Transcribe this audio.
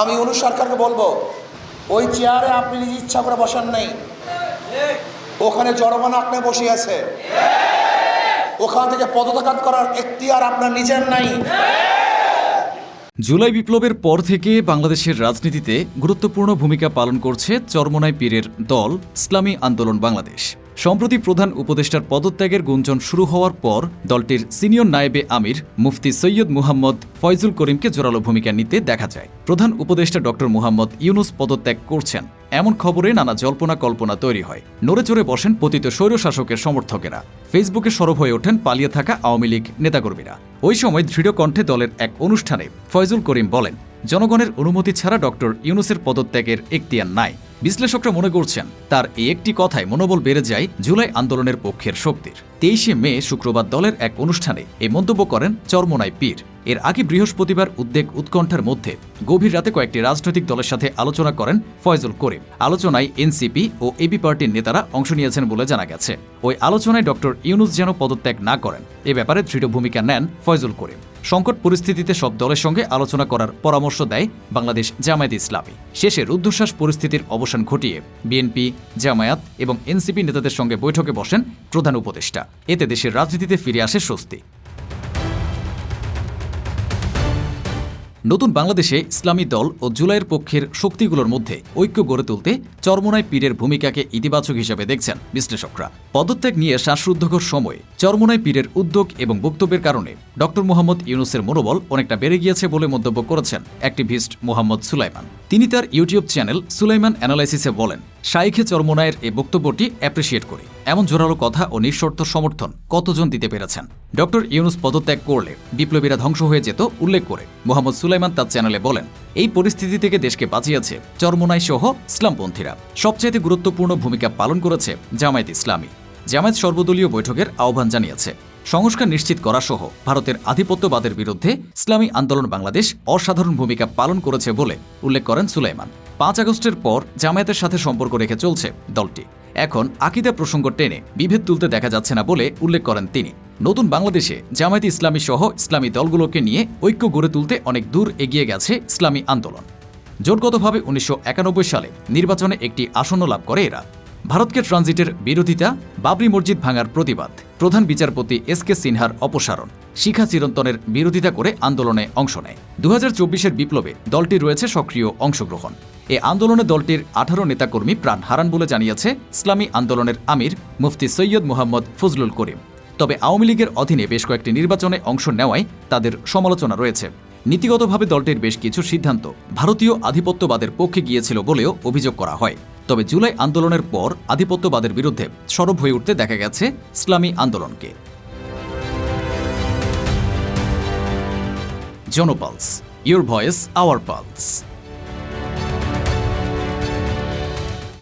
আমি অনু সরকারকে বলব, ওই চেয়ারে আপনি নিজ ইচ্ছা করে বসান নেই। ওখানে জনগণ আপনি বসে আছে। ওখান থেকে পদত্যাগ করার এখতিয়ার আপনার নিজের নাই। জুলাই বিপ্লবের পর থেকে বাংলাদেশের রাজনীতিতে গুরুত্বপূর্ণ ভূমিকা পালন করছে চরমনাই পীরের দল, ইসলামী আন্দোলন বাংলাদেশ। সম্প্রতি প্রধান উপদেষ্টার পদত্যাগের গুঞ্জন শুরু হওয়ার পর দলটির সিনিয়র নায়েবে আমির, মুফতি সৈয়দ মুহাম্মদ ফয়জুল করিমকে জোরালো ভূমিকা নিতে দেখা যায়। প্রধান উপদেষ্টা ডক্টর মুহাম্মদ ইউনুস পদত্যাগ করছেন। এমন খবরে নানা জল্পনা কল্পনা তৈরি হয়। নড়ে চড়ে বসেন পতিত স্বৈরশাসকের সমর্থকেরা। ফেসবুকে সরব হয়ে ওঠেন পালিয়ে থাকা আওয়ামী লীগ নেতাকর্মীরা। ওই সময় দৃঢ় কণ্ঠে দলের এক অনুষ্ঠানে ফয়জুল করিম বলেন, জনগণের অনুমতি ছাড়া ডক্টর ইউনুসের পদত্যাগের এখতিয়ার নাই। বিশ্লেষকরা মনে করছেন, তার এই একটি কথায় মনোবল বেড়ে যায় জুলাই আন্দোলনের পক্ষের শক্তির। তেইশে মে শুক্রবার দলের এক অনুষ্ঠানে এই মন্তব্য করেন চরমনাই পীর। এর আগে বৃহস্পতিবার উদ্বেগ উৎকণ্ঠার মধ্যে গভীর রাতে কয়েকটি রাজনৈতিক দলের সাথে আলোচনা করেন ফয়জুল করিম। আলোচনায় এনসিপি ও এবি পার্টির নেতারা অংশ নিয়েছেন বলে জানা গেছে। ওই আলোচনায় ডক্টর ইউনুস যেন পদত্যাগ না করেন, এ ব্যাপারে দৃঢ় ভূমিকা নেন ফয়জুল করিম। সংকট পরিস্থিতিতে সব দলের সঙ্গে আলোচনা করার পরামর্শ দেয় বাংলাদেশ জামায়াত ইসলামী। শেষে রুদ্ধশ্বাস পরিস্থিতির অবসান ঘটিয়ে বিএনপি, জামায়াত এবং এনসিপি নেতাদের সঙ্গে বৈঠকে বসেন প্রধান উপদেষ্টা। এতে দেশের রাজনীতিতে ফিরে আসে স্বস্তি। নতুন বাংলাদেশে ইসলামী দল ও জুলাইয়ের পক্ষের শক্তিগুলোর মধ্যে ঐক্য গড়ে তুলতে চরমনায় পীরের ভূমিকাকে ইতিবাচক হিসেবে দেখছেন বিশ্লেষকরা। পদত্যাগ নিয়ে শ্বাসরুদ্ধকর সময়ে চরমনায় পীরের উদ্যোগ এবং বক্তব্যের কারণে ড. মোহাম্মদ ইউনুসের মনোবল অনেকটা বেড়ে গিয়েছে বলে মন্তব্য করেছেন অ্যাক্টিভিস্ট মোহাম্মদ সুলাইমান। তিনি তার ইউটিউব চ্যানেল সুলাইমান অ্যানালাইসিসে বলেন শাইখে চরমনায়ের এই বক্তব্যটি অ্যাপ্রিসিয়েট করি। এমন জোরালো কথা ও নিঃশর্ত সমর্থন কতজন দিতে পেরেছেন? ডক্টর ইউনুস পদত্যাগ করলে বিপ্লবীরা ধ্বংস হয়ে যেত উল্লেখ করে মোহাম্মদ সুলাইমান তার চ্যানেলে বলেন, এই পরিস্থিতি থেকে দেশকে বাঁচিয়েছে চরমোনাই সহ ইসলামপন্থীরা। সবচাইতে গুরুত্বপূর্ণ ভূমিকা পালন করেছে জামায়াত ইসলামী। জামায়াত সর্বদলীয় বৈঠকের আহ্বান জানিয়েছে, সংস্কার নিশ্চিত করা সহ ভারতের আধিপত্যবাদের বিরুদ্ধে ইসলামী আন্দোলন বাংলাদেশ অসাধারণ ভূমিকা পালন করেছে বলে উল্লেখ করেন সুলাইমান। পাঁচ আগস্টের পর জামায়াতের সাথে সম্পর্ক রেখে চলছে দলটি। এখন আকিদা প্রসঙ্গ টেনে বিভেদ তুলতে দেখা যাচ্ছে না বলে উল্লেখ করেন তিনি। নতুন বাংলাদেশে জামায়াত ইসলামী সহ ইসলামী দলগুলোকে নিয়ে ঐক্য গড়ে তুলতে অনেক দূর এগিয়ে গেছে ইসলামী আন্দোলন। জোটগতভাবে উনিশশো একানব্বই সালে নির্বাচনে একটি আসন্ন লাভ করে এরা। ভারতকে ট্রানজিটের বিরোধিতা, বাবরি মসজিদ ভাঙার প্রতিবাদ, প্রধান বিচারপতি এস কে সিনহার অপসারণ, শিখা চিরন্তনের বিরোধিতা করে আন্দোলনে অংশ নেয়। দু হাজার বিপ্লবে দলটি রয়েছে সক্রিয় অংশগ্রহণ। এ আন্দোলনে দলটির আঠারো নেতাকর্মী প্রাণ হারান বলে জানিয়েছে ইসলামী আন্দোলনের আমির মুফতি সৈয়দ মোহাম্মদ ফজলুল করিম। তবে আওয়ামী লীগের অধীনে বেশ কয়েকটি নির্বাচনে অংশ নেওয়ায় তাদের সমালোচনা রয়েছে। নীতিগতভাবে দলটির বেশ কিছু সিদ্ধান্ত ভারতীয় আধিপত্যবাদের পক্ষে গিয়েছিল বলেও অভিযোগ করা হয়। তবে জুলাই আন্দোলনের পর আধিপত্যবাদের বিরুদ্ধে সরব হয়ে উঠতে দেখা গেছে ইসলামী আন্দোলনকে। জনপালস ইউর ভয়েস, আওয়ার পালস।